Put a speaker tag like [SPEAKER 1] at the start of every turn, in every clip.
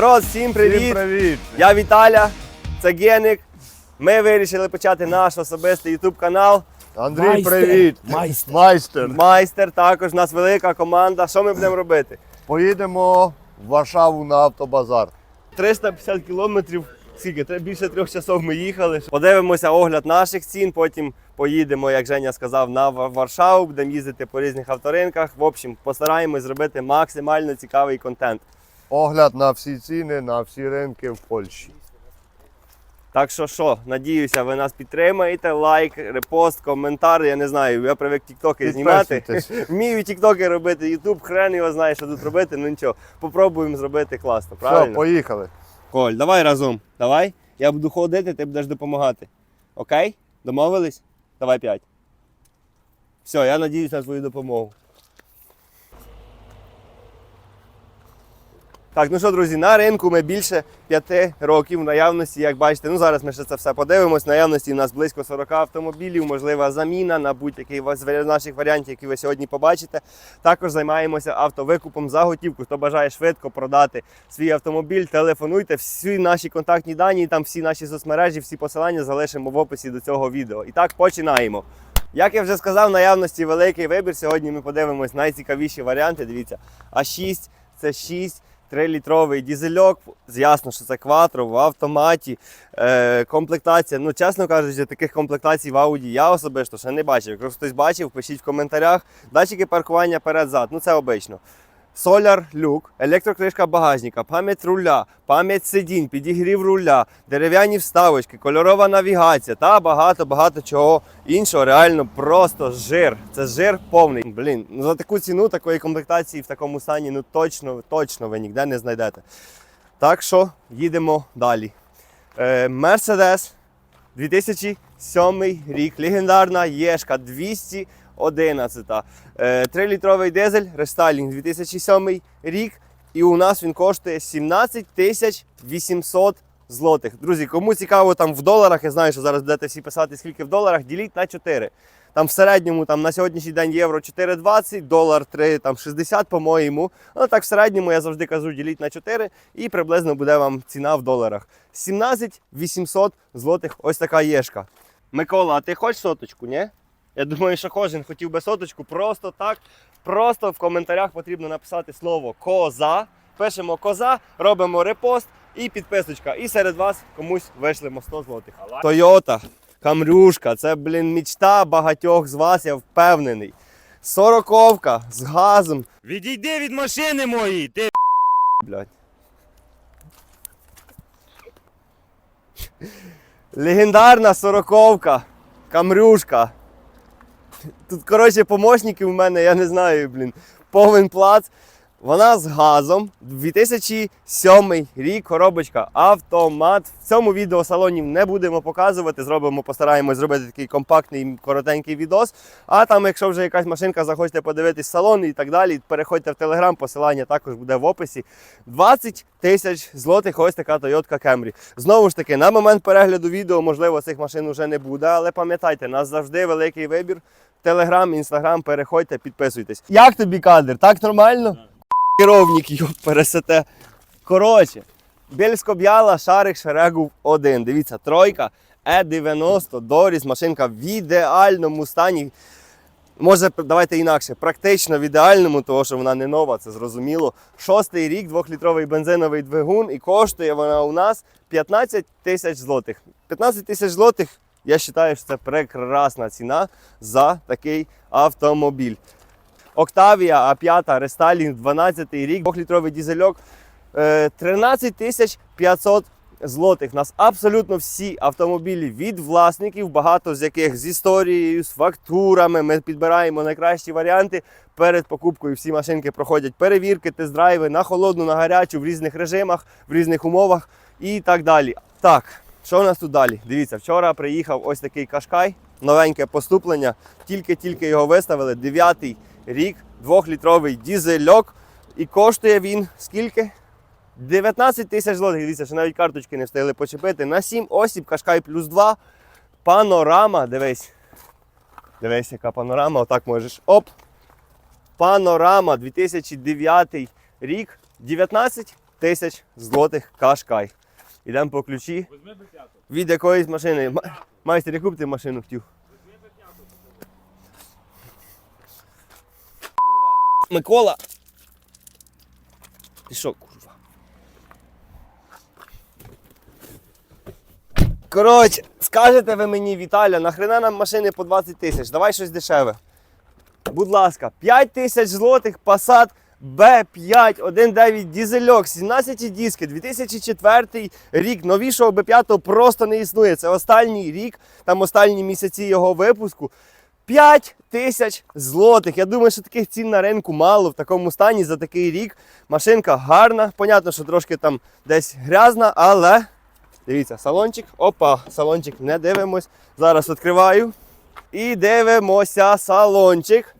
[SPEAKER 1] Народ, всім привіт!
[SPEAKER 2] Всім привіт!
[SPEAKER 1] Я Віталя, це Геник. Ми вирішили почати наш особистий YouTube канал.
[SPEAKER 2] Андрій,
[SPEAKER 3] Майстер,
[SPEAKER 2] привіт!
[SPEAKER 3] майстер.
[SPEAKER 2] Майстер!
[SPEAKER 1] Майстер, також у нас велика команда. Що ми будемо робити?
[SPEAKER 2] Поїдемо в Варшаву на автобазар.
[SPEAKER 1] 350 кілометрів. Скільки? Більше трьох часов ми їхали. Подивимося огляд наших цін, потім поїдемо, як Женя сказав, на Варшаву, будемо їздити по різних авторинках. В общем, постараємось зробити максимально цікавий контент.
[SPEAKER 2] Огляд на всі ціни, на всі ринки в Польщі.
[SPEAKER 1] Так що що, надіюся, ви нас підтримаєте. Лайк, репост, коментар. Я не знаю, я привик тіктоки знімати. Вмію тіктоки робити, Ютуб, хрен його знає, що тут робити. Ну нічого, попробуємо зробити класно,
[SPEAKER 2] Все, поїхали.
[SPEAKER 1] Коль, давай разом. Давай. Я буду ходити, ти будеш допомагати. Окей? Домовились? Давай п'ять. Все, я надіюсь на твою допомогу. Так, ну що, друзі, на ринку ми більше 5 років в наявності, як бачите, ну зараз ми ще це все подивимось. В наявності у нас близько 40 автомобілів, можлива заміна на будь-який з наших варіантів, які ви сьогодні побачите. Також займаємося автовикупом за готівку. Хто бажає швидко продати свій автомобіль, телефонуйте. Всі наші контактні дані, там всі наші соцмережі, всі посилання залишимо в описі до цього відео. І так, починаємо. Як я вже сказав, в наявності великий вибір. Сьогодні ми подивимось найцікавіші варіанти. Дивіться, А6 це 6. 3-літровий дізельок, ясно, що це кватро в автоматі. Е, комплектація. Ну, чесно кажучи, таких комплектацій в Ауді я особисто ще не бачив. Якщо хтось бачив, пишіть в коментарях. Датчики паркування перед-зад. Ну це обично. Соляр люк, електрокришка багажника, пам'ять руля, пам'ять сидінь, підігрів руля, дерев'яні вставочки, кольорова навігація та багато-багато чого іншого. Реально просто жир. Це жир повний. Блін, ну за таку ціну такої комплектації в такому стані ну точно точно ви ніде не знайдете. Так що їдемо далі. Е, Мерседес 2007 рік. Легендарна Єшка 200. 11. 3-літровий е, дизель рестайлінг 2007 рік. І у нас він коштує 17 тисяч 800 злотих. Друзі, кому цікаво там в доларах, я знаю, що зараз будете всі писати, скільки в доларах, діліть на 4. Там в середньому там на сьогоднішній день євро 4,20, долар 3, там 60, по-моєму. Ну так в середньому я завжди кажу, діліть на 4 і приблизно буде вам ціна в доларах. 17 800 злотих. Ось така єшка. Микола, а ти хочеш соточку, ні? Я думаю, що кожен хотів би соточку. Просто так. Просто в коментарях потрібно написати слово коза. Пишемо коза, робимо репост і підписочка. І серед вас комусь вишлемо 100 злотих. Тойота, камрюшка, це, блін, мічта багатьох з вас, я впевнений. Сороковка з газом.
[SPEAKER 3] Відійди від машини моєї, ти
[SPEAKER 1] Блядь. Легендарна сороковка. Камрюшка. Тут, коротше, помощники у мене, я не знаю, блін. Повен плац. Вона з газом. 2007 рік, коробочка, автомат. В цьому відео салонів не будемо показувати. Зробимо, постараємось зробити такий компактний, коротенький відос. А там, якщо вже якась машинка захочете подивитись салон і так далі, переходьте в телеграм, посилання також буде в описі. 20 тисяч злотих, ось така Toyota Camry. Знову ж таки, на момент перегляду відео, можливо, цих машин вже не буде, але пам'ятайте, нас завжди великий вибір. Телеграм, інстаграм, переходьте, підписуйтесь. Як тобі кадр? Так нормально? Керовник, йоп, пересете. Коротше, Бельсько-Б'яла, шарик Шерегу 1. Дивіться, тройка Е90 Доріс, машинка в ідеальному стані. Може, давайте інакше, практично в ідеальному, тому що вона не нова, це зрозуміло. Шостий рік, двохлітровий бензиновий двигун, і коштує вона у нас 15 тисяч злотих. 15 тисяч злотих, я вважаю, що це прекрасна ціна за такий автомобіль. Octavia A5 рестайлінг 12 рік, 2-літровий дізельок. е, 13 тисяч 500 злотих. У нас абсолютно всі автомобілі від власників, багато з яких з історією, з фактурами. Ми підбираємо найкращі варіанти. Перед покупкою всі машинки проходять перевірки, тест-драйви на холодну, на гарячу, в різних режимах, в різних умовах і так далі. Так, що у нас тут далі? Дивіться, вчора приїхав ось такий кашкай, новеньке поступлення. Тільки-тільки його виставили. Дев'ятий рік, двохлітровий дізельок. І коштує він скільки? 19 тисяч злотих. Дивіться, що навіть карточки не встигли почепити. На 7 осіб, кашкай плюс 2. Панорама, дивись. Дивись, яка панорама, отак можеш. Оп. Панорама 2009 рік. 19 тисяч злотих кашкай. Ідемо по ключі. Від якоїсь машини. Майстер, яку б ти машину хотів? Микола. Ти що, курва? Коротше, скажете ви мені, Віталя, нахрена нам машини по 20 тисяч? Давай щось дешеве. Будь ласка, 5 тисяч злотих Passat B5 1.9 дізельок, 17 диски, 2004 рік. Новішого B5 просто не існує. Це останній рік, там останні місяці його випуску. 5 тисяч злотих. Я думаю, що таких цін на ринку мало в такому стані за такий рік. Машинка гарна. Понятно, що трошки там десь грязна, але дивіться, салончик. Опа, салончик не дивимось. Зараз відкриваю. І дивимося салончик.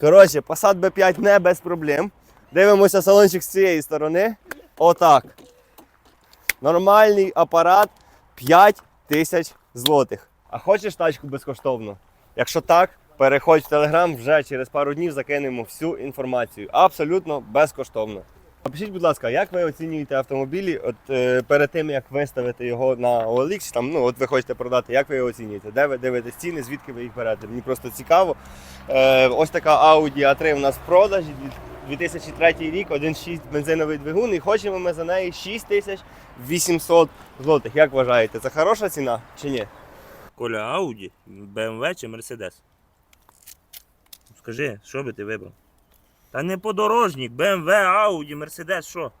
[SPEAKER 1] Коротше, Passat B5 не без проблем. Дивимося салончик з цієї сторони. Отак. Нормальний апарат 5 тисяч злотих. А хочеш тачку безкоштовно? Якщо так, переходь в Телеграм, вже через пару днів закинемо всю інформацію. Абсолютно безкоштовно. Напишіть, будь ласка, як ви оцінюєте автомобілі от, е, перед тим, як виставити його на OLX, там, ну, от ви хочете продати, як ви його оцінюєте? Де ви дивитесь ціни, звідки ви їх берете? Мені просто цікаво. Е, ось така Audi A3 у нас в продажі. 2003 рік, 1.6 бензиновий двигун, і хочемо ми за неї 6800 злотих. Як вважаєте, це хороша ціна чи ні?
[SPEAKER 3] Коля, Ауді, БМВ чи Мерседес? Скажи, що би ти вибрав? Та не подорожник, БМВ, Ауді, Мерседес, що?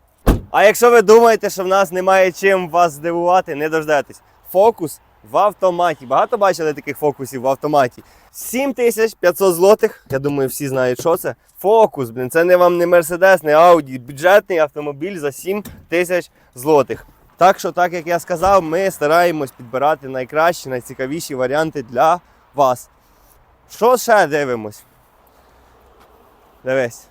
[SPEAKER 1] А якщо ви думаєте, що в нас немає чим вас здивувати, не дождетесь. Фокус в автоматі. Багато бачили таких фокусів в автоматі. 7500 злотих. Я думаю, всі знають, що це. Фокус, блін, це не вам не Мерседес, не Ауді. Бюджетний автомобіль за 7 тисяч злотих. Так що, так як я сказав, ми стараємось підбирати найкращі, найцікавіші варіанти для вас. Що ще дивимось? Дивись.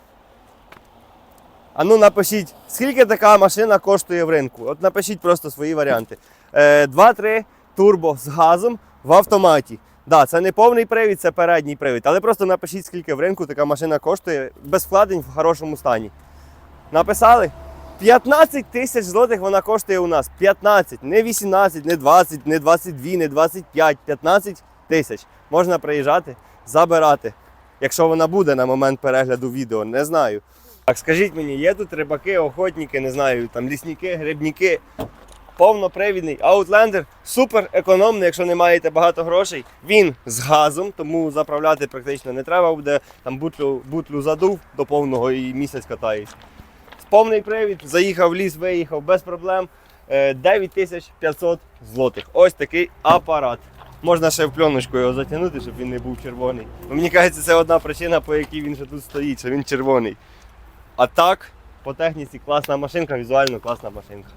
[SPEAKER 1] А ну напишіть, скільки така машина коштує в ринку. От напишіть просто свої варіанти. Е, 2-3 турбо з газом в автоматі. Да, це не повний привід, це передній привід. Але просто напишіть, скільки в ринку така машина коштує без вкладень в хорошому стані. Написали? 15 тисяч злотих вона коштує у нас. 15, не 18, не 20, не 22, не 25, 15 тисяч. Можна приїжджати, забирати. Якщо вона буде на момент перегляду відео, не знаю. Так, скажіть мені, є тут рибаки, охотники, не знаю, там лісники, грибники. Повнопривідний Outlander, супер економний, якщо не маєте багато грошей. Він з газом, тому заправляти практично не треба буде. Там бутлю, бутлю задув до повного і місяць катаєш. Повний привід, заїхав в ліс, виїхав без проблем. Е, 9500 злотих. Ось такий апарат. Можна ще в пленочку його затягнути, щоб він не був червоний. Мені кажеться, це одна причина, по якій він ще тут стоїть, що він червоний. А так, по техніці класна машинка, візуально класна машинка.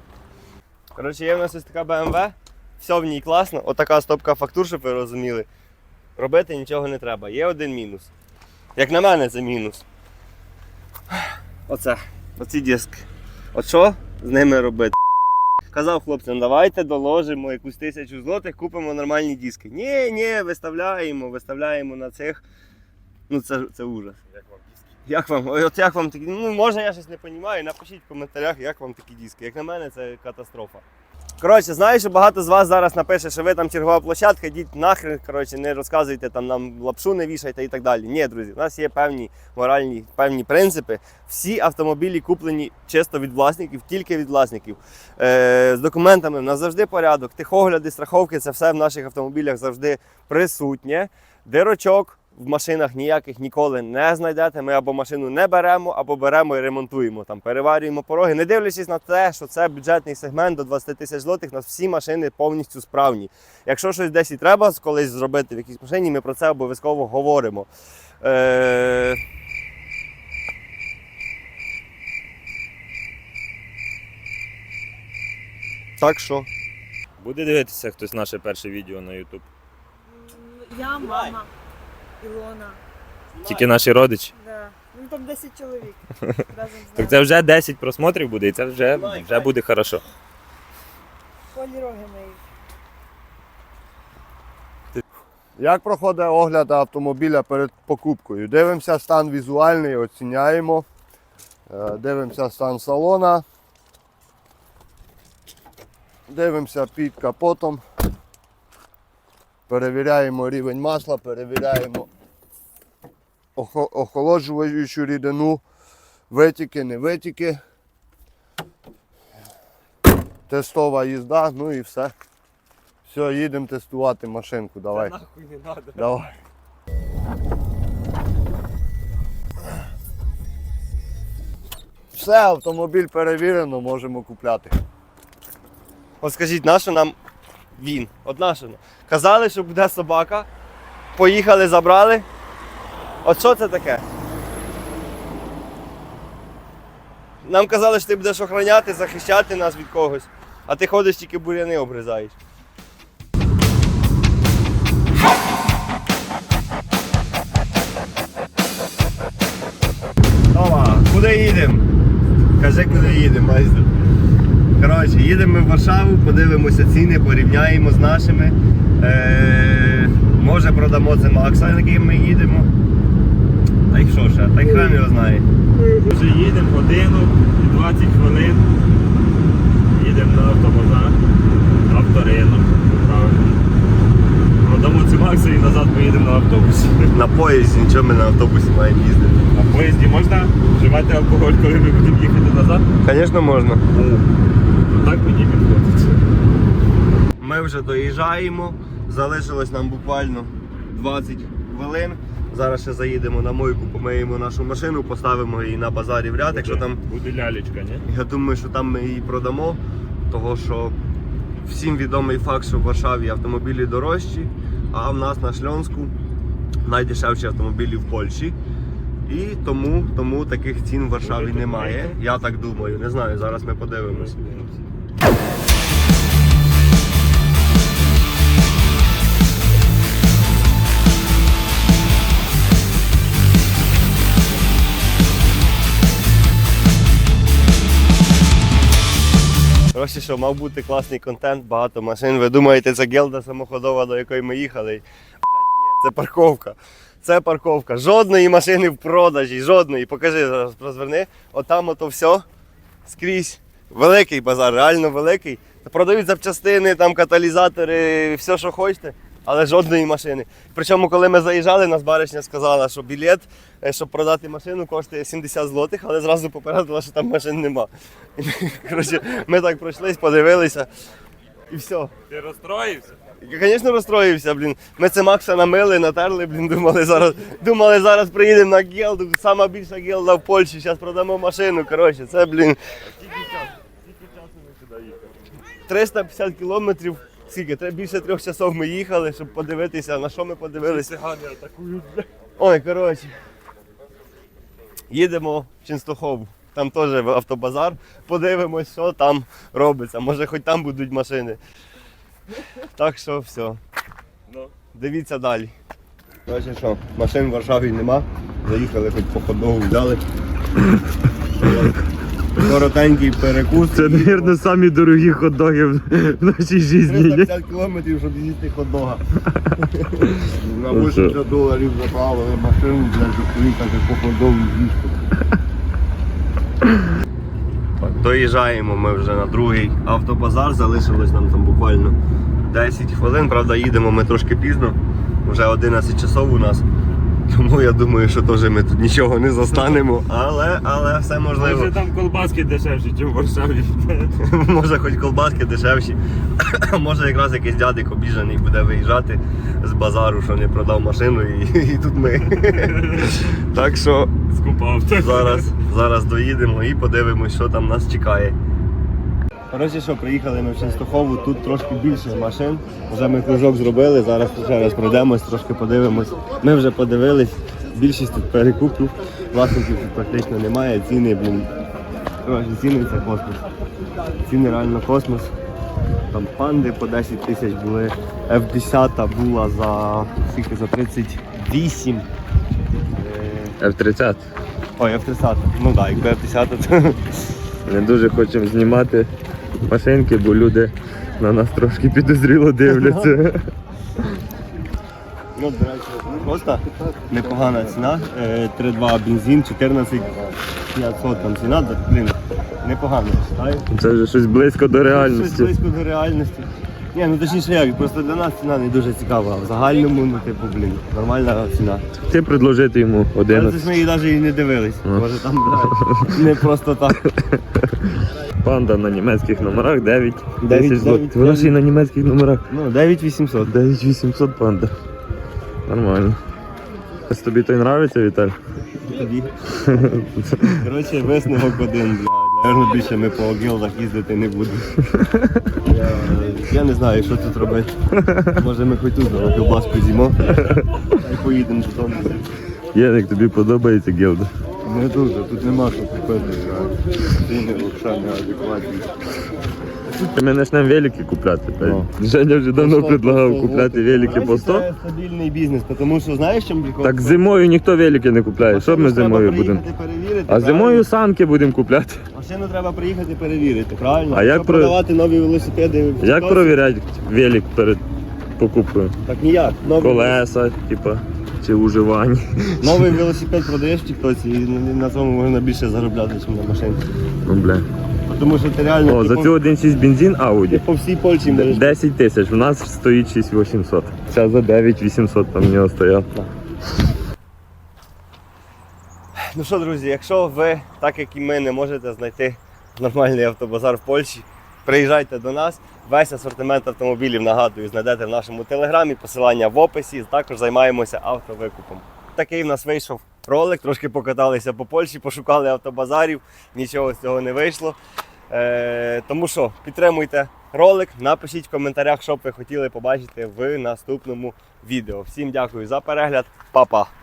[SPEAKER 1] Коротше, є в нас ось така BMW, все в ній класно, отака стопка фактур, щоб ви розуміли. Робити нічого не треба. Є один мінус. Як на мене, це мінус. Оце, оці диски. От що з ними робити? Казав хлопцям, давайте доложимо якусь тисячу злотих, купимо нормальні диски. Ні, ні, виставляємо, виставляємо на цих. Ну це, це ужас. Як вам? От як вам такі? Ну, може я щось не розумію, напишіть в коментарях, як вам такі диски. Як на мене, це катастрофа. Коротше, знаю, що багато з вас зараз напише, що ви там чергова площадка, йдіть нахрен, коротше, не розказуйте там нам лапшу не вішайте і так далі. Ні, друзі, у нас є певні моральні певні принципи. Всі автомобілі куплені чисто від власників, тільки від власників. Е, з документами в нас завжди порядок. Тихогляди, страховки це все в наших автомобілях завжди присутнє. Дирочок в машинах ніяких ніколи не знайдете. Ми або машину не беремо, або беремо і ремонтуємо, там, переварюємо пороги. Не дивлячись на те, що це бюджетний сегмент до 20 тисяч злотих, у нас всі машини повністю справні. Якщо щось десь і треба колись зробити в якійсь машині, ми про це обов'язково говоримо. Е... Так що.
[SPEAKER 3] Буде дивитися хтось наше перше відео на YouTube.
[SPEAKER 4] Я, мама, Ілона.
[SPEAKER 3] Тільки наші родичі.
[SPEAKER 4] Да. Ну там 10 чоловік разом з
[SPEAKER 3] Так
[SPEAKER 4] нами.
[SPEAKER 3] це вже 10 просмотрів буде, і це вже, вже буде хорошо.
[SPEAKER 4] Полі роги мої.
[SPEAKER 2] Як проходить огляд автомобіля перед покупкою? Дивимося стан візуальний, оціняємо. Е, Дивимося стан салона. Дивимося під капотом. Перевіряємо рівень масла, перевіряємо охо- охолоджуючу рідину, витіки, не витіки. Тестова їзда, ну і все. Все, їдемо тестувати машинку. Давай.
[SPEAKER 3] Нахуй не надо.
[SPEAKER 2] Давай. Все, автомобіль перевірено, можемо купляти.
[SPEAKER 1] От скажіть, на що нам він? От на що? нам? Казали, що буде собака. Поїхали, забрали. От що це таке? Нам казали, що ти будеш охороняти, захищати нас від когось, а ти ходиш тільки буряни обрізаєш. Тома, куди їдемо? Кажи, куди їдемо, майстер. Коротше, їдемо в Варшаву, подивимося ціни, порівняємо з нашими. Е, може продамо це Макса, на яким ми їдемо. А й що ще? Та й хрен його знає.
[SPEAKER 3] Вже їдемо годину і 20 хвилин. Їдемо на автобазар, авторинок. Правильно. Продамо ці Макси і назад поїдемо на автобусі.
[SPEAKER 1] На поїзді, нічого ми на автобусі маємо їздити.
[SPEAKER 3] На поїзді можна вживати алкоголь, коли ми будемо їхати назад?
[SPEAKER 1] Звісно, можна.
[SPEAKER 3] Так мені підходить.
[SPEAKER 1] Ми вже доїжджаємо. Залишилось нам буквально 20 хвилин. Зараз ще заїдемо на мойку, помиємо нашу машину, поставимо її на базарі в ряд. Якщо там
[SPEAKER 3] Буде лялечка, ні?
[SPEAKER 1] Я думаю, що там ми її продамо, того що всім відомий факт, що в Варшаві автомобілі дорожчі, а в нас на Шльонську найдешевші автомобілі в Польщі. І тому, тому таких цін в Варшаві немає. Я так думаю. Не знаю, зараз ми подивимось. Що мав бути класний контент, багато машин. Ви думаєте, це гелда самоходова, до якої ми їхали? Блять, ні, це парковка. Це парковка. Жодної машини в продажі, жодної. Покажи зараз, розверни. Отам ото все. Скрізь. Великий базар, реально великий. Продають запчастини, там каталізатори, все, що хочете, але жодної машини. Причому, коли ми заїжджали, нас баришня сказала, що білет, е, щоб продати машину, коштує 70 злотих, але зразу попередила, що там машин нема. Коротше, ми так пройшлись, подивилися і все.
[SPEAKER 3] Ти розстроївся?
[SPEAKER 1] Я, звісно, розстроївся, блін. Ми це Макса намили, натерли, блін, думали зараз, думали, зараз приїдемо на гелду, сама більша гелда в Польщі, зараз продамо машину. Коротше, це, блін,
[SPEAKER 3] Скільки? Скільки часу ми сюди їхали?
[SPEAKER 1] 350 кілометрів. Скільки? Треба більше трьох часов ми їхали, щоб подивитися, на що ми подивилися.
[SPEAKER 3] Цигани атакують.
[SPEAKER 1] Ой, коротше. Їдемо в Ченстохову. Там теж автобазар. Подивимось, що там робиться. Може, хоч там будуть машини. Так що все.
[SPEAKER 3] Ну.
[SPEAKER 1] Дивіться далі. Коротше що, машин в Варшаві нема. Заїхали хоч по ходову взяли. Коротенький перекус.
[SPEAKER 3] Це, мабуть, самі дорогі хот-доги в нашій житті.
[SPEAKER 1] 350 кілометрів, щоб їсти хот-дога.
[SPEAKER 2] На
[SPEAKER 3] Ну,
[SPEAKER 2] 80 доларів заправили машину, для щоб поїхати по ходову з'їсти.
[SPEAKER 1] Доїжджаємо ми вже на другий автобазар, залишилось нам там буквально 10 хвилин. Правда, їдемо ми трошки пізно, вже 11 часов у нас. Тому я думаю, що теж ми тут нічого не застанемо, але, але все можливо.
[SPEAKER 3] Може там колбаски дешевші, ніж в Варшаві.
[SPEAKER 1] Може хоч колбаски дешевші. Може якраз якийсь дядик обіжений буде виїжджати з базару, що не продав машину і, і тут ми. Так що
[SPEAKER 3] Скупав.
[SPEAKER 1] зараз, зараз доїдемо і подивимось, що там нас чекає. Коротше, що приїхали ми в Ченстохову, тут трошки більше машин. Вже ми кружок зробили, зараз ще раз пройдемось, трошки подивимось. Ми вже подивились, більшість тут перекупів, власників тут практично немає, ціни, блін. Ціни це космос. Ціни реально космос. Там панди по 10 тисяч були, F10 була за скільки за 38. Е,
[SPEAKER 3] F-30.
[SPEAKER 1] Ой, F30. Ну так, якби F10, то
[SPEAKER 3] Не дуже хочемо знімати машинки, бо люди на нас трошки підозріло дивляться.
[SPEAKER 1] Ну, до речі, просто непогана ціна. Е, 3,2 бензин, 14 500 там ціна, блін, непогано вважаю.
[SPEAKER 3] Це вже щось близько до реальності.
[SPEAKER 1] Щось близько до реальності. Ні, ну точніше як, просто для нас ціна не дуже цікава. В загальному, ну типу, блін, нормальна ціна.
[SPEAKER 3] Ти предложити йому
[SPEAKER 1] Але це ж ми її навіть і не дивились.
[SPEAKER 3] Ну.
[SPEAKER 1] Може там да, не просто так.
[SPEAKER 3] Панда на німецьких номерах 9
[SPEAKER 1] Дев'ять,
[SPEAKER 3] 10 злотих. Вона ще й на німецьких номерах.
[SPEAKER 1] Ну, 9800.
[SPEAKER 3] 9800 панда. Нормально. Ось тобі той нравиться, Віталь?
[SPEAKER 1] Тобі. Коротше, висновок один, блядь. Наверно, більше ми по гілдах їздити не будемо. Я, я не знаю, що тут робити. Може ми хоч тут на колбаску з'їмо. Й поїдемо додому.
[SPEAKER 3] Єник, тобі подобається гілда?
[SPEAKER 2] Не дуже, тут нема що купити. Ціни взагалі неадекватні.
[SPEAKER 3] Ми почнемо велики купляти. та й.
[SPEAKER 2] Ну.
[SPEAKER 3] Женя вже давно предлагав купляти велики по 100.
[SPEAKER 1] Це стабільний бізнес, тому що знаєш, чим прикол?
[SPEAKER 3] Так зимою ніхто велики не купляє. Що ми зимою будемо? А зимою санки будемо купляти.
[SPEAKER 1] Машину треба приїхати перевірити, правильно?
[SPEAKER 3] А як
[SPEAKER 1] Якщо
[SPEAKER 3] про-
[SPEAKER 1] продавати нові велосипеди? в
[SPEAKER 3] Як провіряти велик перед покупкою?
[SPEAKER 1] Так ніяк. Новий,
[SPEAKER 3] Колеса, типа, чи уживання.
[SPEAKER 1] новий велосипед продаєш в Тіктоці і на- цьому можна більше заробляти, ніж на машинці.
[SPEAKER 3] Ну бля.
[SPEAKER 1] Тому що ти реально
[SPEAKER 3] О, за
[SPEAKER 1] типу,
[SPEAKER 3] цю 1.6 бензин Audi.
[SPEAKER 1] по всій Польщі можеш
[SPEAKER 3] 10 тисяч, у нас стоїть 6800. Ця за 9800 там в нього стояв.
[SPEAKER 1] Ну що, друзі, якщо ви, так як і ми, не можете знайти нормальний автобазар в Польщі, приїжджайте до нас. Весь асортимент автомобілів, нагадую, знайдете в нашому телеграмі, посилання в описі. Також займаємося автовикупом. Такий в нас вийшов ролик, трошки покаталися по Польщі, пошукали автобазарів, нічого з цього не вийшло. Е, тому що підтримуйте ролик, напишіть в коментарях, що б ви хотіли побачити в наступному відео. Всім дякую за перегляд, Па-па!